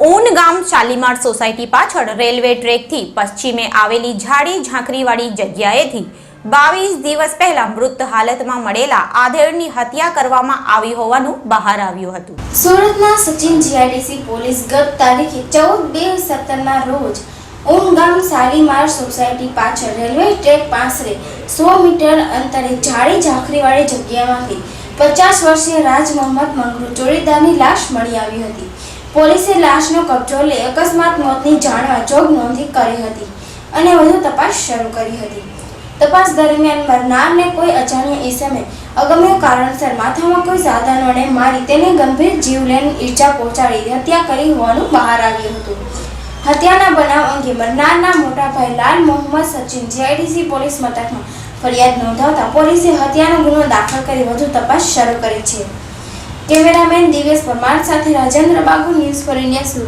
ઊન ગામ શાલીમાર સોસાયટી પાછળ રેલવે ટ્રેકથી પશ્ચિમે આવેલી ઝાડી ઝાંખરીવાળી જગ્યાએથી બાવીસ દિવસ પહેલા મૃત હાલતમાં મળેલા આધેડની હત્યા કરવામાં આવી હોવાનું બહાર આવ્યું હતું. સુરતના સચિન જીઆઈડીસી પોલીસ ગત તારીખે ચૌદ બે સત્તરના રોજ ઉમગામ શાલીમાર સોસાયટી પાછળ રેલવે ટ્રેક પાસે સો મીટર અંતરે જાડી ઝાંખરીવાળી જગ્યામાંથી પચાસ વર્ષીય રાજ મોહમ્મદ મંગરૂ ચોરીદારની લાશ મળી આવી હતી. પોલીસે લાશનો કબજો લઈ અકસ્માત મોતની જાણવા જોગ નોંધી કરી હતી અને વધુ તપાસ શરૂ કરી હતી. તપાસ દરમિયાન મરનારને કોઈ અજાણ્યા ઈસમે અગમ્ય કારણસર માથામાં કોઈ સાધનોને મારી તેને ગંભીર જીવલેણ ઈજા પહોંચાડી હત્યા કરી હોવાનું બહાર આવ્યું હતું. હત્યાના બનાવ અંગે મરનારના મોટા ભાઈ લાલ મોહમ્મદ સચિન જીઆઈડીસી પોલીસ મથકમાં ફરિયાદ નોંધાવતા પોલીસે હત્યાનો ગુનો દાખલ કરી વધુ તપાસ શરૂ કરી છે. કેમેરામેન દિવેશ પરમાર સાથે Rajendra Bagu news four India Surat.